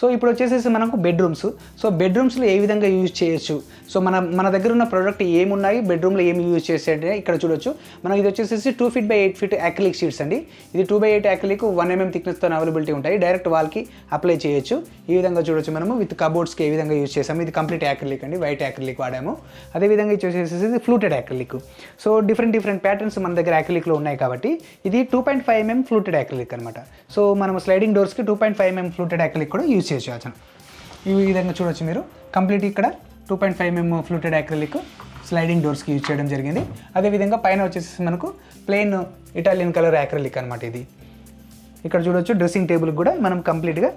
So ఇప్పుడు వచ్చేసేసి మనకు బెడ్రూమ్స్ సో బెడ్రూమ్స్లో ఏ విధంగా యూజ్ చేయొచ్చు? సో మన మన దగ్గర ఉన్న ప్రోడక్ట్ ఏమున్నాయి బెడ్రూమ్లో ఏమి యూజ్ చేసేటంటే ఇక్కడ చూడొచ్చు. మనం ఇది వచ్చేసేసి two feet by eight feet acrylic sheets అండి. ఇది two by eight acrylic one mm థిక్నెస్తో availability ఉంటాయి. డైరెక్ట్ వాల్కి అప్లై చేయొచ్చు. ఈ విధంగా చూడొచ్చు మనము. విత్ కబోర్డ్స్కి ఏ విధంగా యూజ్ చేసాము. ఇది కంప్లీట్ యాక్రిలిక్ అండి. వైట్ యాక్రిలిక్ వాడాము. అదేవిధంగా ఇది వచ్చేసేసి fluted acrylic so different different patterns మన దగ్గర యాక్రిలిక్లో ఉన్నాయి కాబట్టి ఇది two point five mm fluted acrylic అనమాట సో మనం sliding డోర్స్కి two point five mm fluted acrylic కూడా యూజ్ చేయొచ్చు అతను ఈ విధంగా చూడొచ్చు మీరు. కంప్లీట్ ఇక్కడ two point five mm fluted acrylic sliding డోర్స్కి use చేయడం జరిగింది. అదేవిధంగా పైన వచ్చేసి మనకు ప్లెయిన్ ఇటాలియన్ కలర్ యాక్రిలిక్ అనమాట ఇది. ఇక్కడ చూడొచ్చు డ్రెస్సింగ్ టేబుల్ కూడా మనం కంప్లీట్గా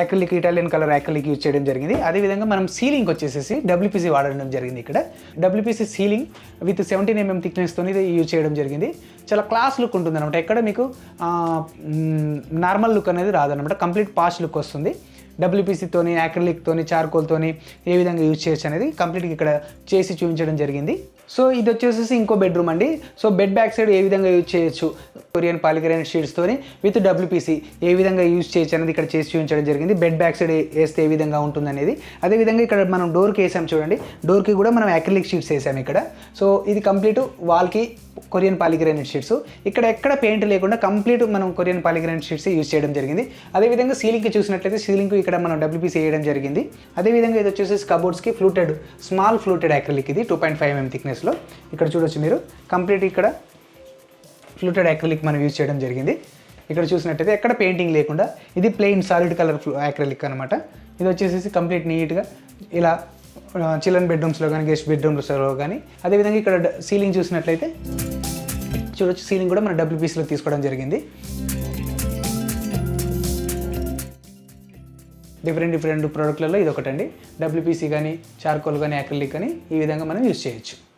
acrylic Italian colour acrylic use చేయడం జరిగింది. అదేవిధంగా మనం సీలింగ్ వచ్చేసేసి డబ్ల్యూపీసీ వాడడం జరిగింది ఇక్కడ. WPC ceiling with seventeen mm థిక్నెస్తో ఇది యూజ్ చేయడం జరిగింది. చాలా క్లాస్ లుక్ ఉంటుంది అనమాట ఎక్కడ మీకు నార్మల్ లుక్ అనేది రాదనమాట కంప్లీట్ పాష్ లుక్ వస్తుంది. డబ్ల్యూపీసీతోని యాక్రిలిక్తోని చార్కోల్తోని ఏ విధంగా యూజ్ చేయొచ్చు అనేది కంప్లీట్గా ఇక్కడ చేసి చూపించడం జరిగింది. సో ఇది వచ్చేసి ఇంకో బెడ్రూమ్ అండి. సో బెడ్ బ్యాక్ సైడ్ ఏ విధంగా యూజ్ చేయొచ్చు? కొరియన్ పాలిగ్రైన్ షీట్స్తోని విత్ డబ్ల్యూపీసీ ఏ విధంగా యూజ్ చేయొచ్చు అనేది ఇక్కడ చేసి చూపించడం జరిగింది. బెడ్ బ్యాక్ సైడ్ వేస్తే ఏ విధంగా ఉంటుంది అనేది. అదేవిధంగా ఇక్కడ మనం డోర్కి వేసాం చూడండి. డోర్కి కూడా మనం యాక్రిలిక్ షీట్స్ వేసాం ఇక్కడ. సో ఇది కంప్లీట్ వాల్కి కొరియన్ పాలిగ్రానైట్ షీట్స్. ఇక్కడ ఎక్కడ పెయింట్ లేకుండా కంప్లీట్ మనం కొరియన్ పాలిగ్రానైట్ షీట్స్ యూజ్ చేయడం జరిగింది. అదేవిధంగా సీలింగ్కి చూసినట్లయితే సీలింగ్ ఇక్కడ మనం డబ్ల్యూపీసీ వేయడం జరిగింది. అదేవిధంగా ఇది వచ్చేసి కబోర్డ్స్కి ఫ్లూటెడ్ స్మాల్ ఫ్లూటెడ్ యాక్రిలిక్ ఇది టూ పాయింట్ ఫైవ్ ఎంఎం థిక్నెస్లో. ఇక్కడ చూడొచ్చు మీరు. కంప్లీట్ ఇక్కడ ఫ్లూటెడ్ యాక్రిలిక్ మనం యూజ్ చేయడం జరిగింది. ఇక్కడ చూసినట్టయితే ఎక్కడ పెయింటింగ్ లేకుండా ఇది ప్లెయిన్ సాలిడ్ కలర్ యాక్రిలిక్ అనమాట ఇది వచ్చేసి కంప్లీట్ నీట్గా ఇలా చిల్డ్రన్ బెడ్రూమ్స్లో కానీ గెస్ట్ బెడ్రూమ్స్లో కానీ. అదేవిధంగా ఇక్కడ సీలింగ్ చూసినట్లయితే చూడొచ్చు. సీలింగ్ కూడా మన డబ్ల్యూపీసీలో తీసుకోవడం జరిగింది. డిఫరెంట్ డిఫరెంట్ ప్రోడక్ట్లలో ఇది ఒకటండి డబ్ల్యూపీసీ కానీ చార్కోల్ కానీ యాక్రిలిక్ కానీ ఈ విధంగా మనం యూజ్ చేయొచ్చు.